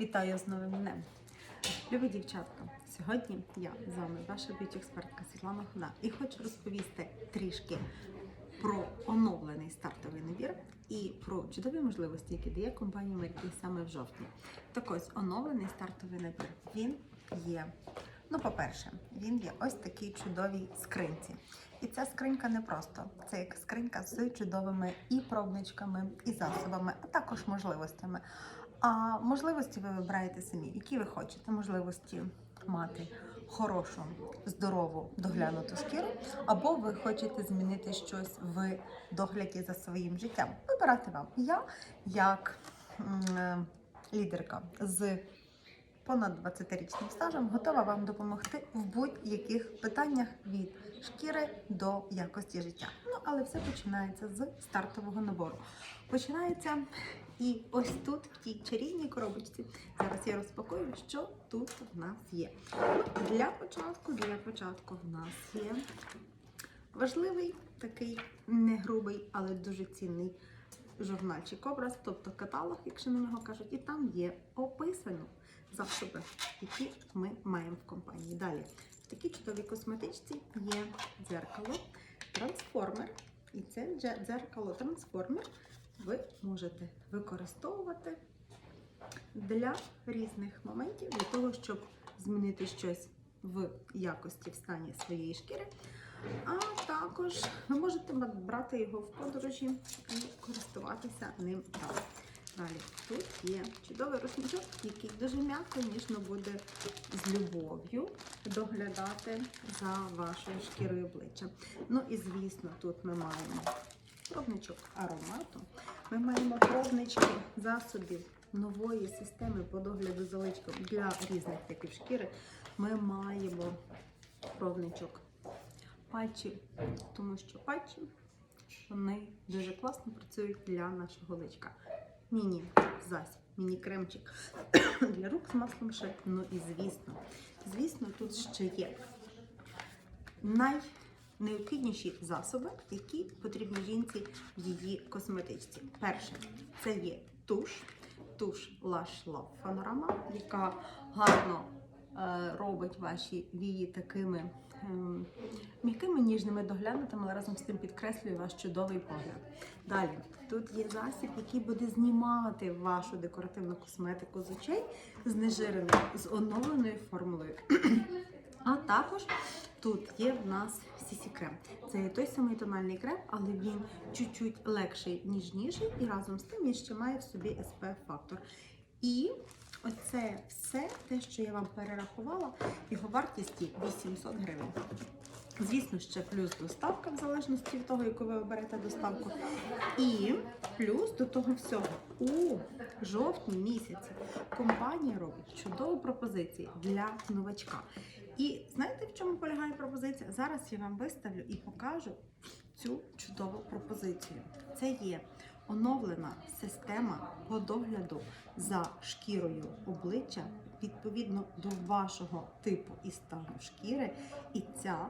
Вітаю з новим днем! Любі дівчатка! Сьогодні я з вами, ваша б'юті-експертка Світлана Хода, і хочу розповісти трішки про оновлений стартовий набір і про чудові можливості, які дає компанія Меркій саме в жовтні. Так ось оновлений стартовий набір. Він є. Ну, по-перше, він є ось такій чудовій скринці. І ця скринька не просто це як скринька з чудовими і пробничками, і засобами, а також можливостями. А можливості ви вибираєте самі, які ви хочете. Можливості мати хорошу, здорову, доглянуту шкіру, або ви хочете змінити щось в догляді за своїм життям. Вибирати вам. Я, як е, лідерка з понад 20-річним стажем, готова вам допомогти в будь-яких питаннях від шкіри до якості життя. Але все починається з стартового набору. Починається і ось тут, в тій чарівній коробочці, зараз я розпакую, що тут в нас є. Для початку, для початку в нас є важливий такий не грубий, але дуже цінний журнальчик образ, тобто каталог, якщо на нього кажуть, і там є описано засоби, які ми маємо в компанії. Далі, в такій чудовій косметичці є дзеркало, трансформер. І це дзеркало трансформер ви можете використовувати для різних моментів, для того, щоб змінити щось в якості в стані своєї шкіри. А також ви можете брати його в подорожі і користуватися ним там. Далі тут є чудовий рушничок, який дуже м'яко, ніжно буде з любов'ю доглядати за вашою шкірою обличчя. Ну і звісно, тут ми маємо пробничок аромату. Ми маємо пробнички засобів нової системи по догляду за личком для різних типів шкіри. Ми маємо пробничок патчів, тому що патчі вони дуже класно працюють для нашого личка. Міні зась, міні-кремчик для рук з маслом ще. Ну і звісно, звісно, тут ще є найнеобхідніші засоби, які потрібні жінці в її косметичці. Перше, це є туш, туш Lush Love Panorama, яка гарно робить ваші вії такими ем, м'якими, ніжними, доглянутими, але разом з тим підкреслює ваш чудовий погляд. Далі, тут є засіб, який буде знімати вашу декоративну косметику з очей, знежиреною, з оновленою формулою. А також тут є в нас CC крем. Це той самий тональний крем, але він чуть-чуть легший, ніжніший, і разом з тим він ще має в собі SPF фактор. І оце все, те, що я вам перерахувала, його вартість 800 гривень. Звісно, ще плюс доставка, в залежності від того, яку ви оберете доставку. І плюс до того всього у жовтні місяці компанія робить чудові пропозиції для новачка. І знаєте, в чому полягає пропозиція? Зараз я вам виставлю і покажу цю чудову пропозицію. Це є оновлена система по догляду за шкірою обличчя відповідно до вашого типу і стану шкіри. І ця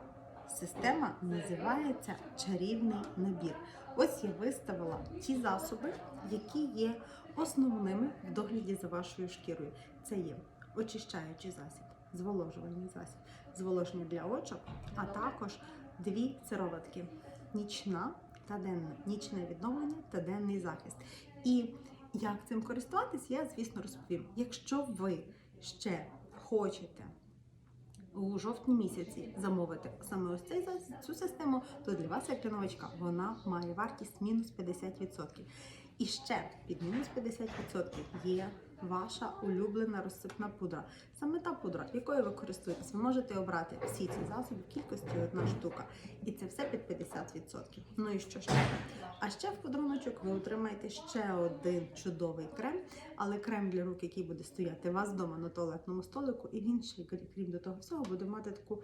система називається чарівний набір. Ось я виставила ті засоби, які є основними в догляді за вашою шкірою. Це є очищаючий засіб, зволожувальний засіб, зволоження для очок, а також дві сироватки нічна та денна, нічне відновлення та денний захист. І як цим користуватись, я, звісно, розповім. Якщо ви ще хочете у жовтні місяці замовити саме ось цей цю систему, то для вас, як для новачка, вона має вартість мінус 50%. І ще під мінус 50% є ваша улюблена розсипна пудра. Саме та пудра, якою ви користуєтесь, ви можете обрати всі ці засоби в кількості одна штука. І це все під 50%. Ну і що ще? А ще в подаруночок ви отримаєте ще один чудовий крем, але крем для рук, який буде стояти у вас вдома на туалетному столику, і він ще, крім- до того всього, буде мати таку,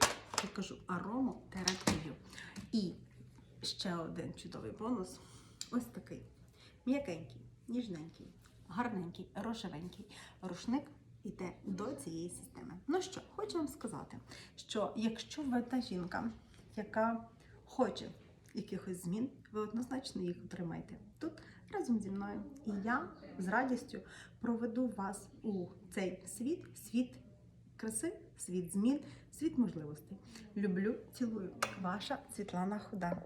я кажу, ароматерапію. І ще один чудовий бонус. Ось такий м'якенький, ніжненький, гарненький, рожевенький рушник іде до цієї системи. Ну що, хочу вам сказати, що якщо ви та жінка, яка хоче якихось змін ви однозначно їх отримаєте тут разом зі мною. І я з радістю проведу вас у цей світ, світ краси, світ змін, світ можливостей. Люблю, цілую. Ваша Світлана Худа.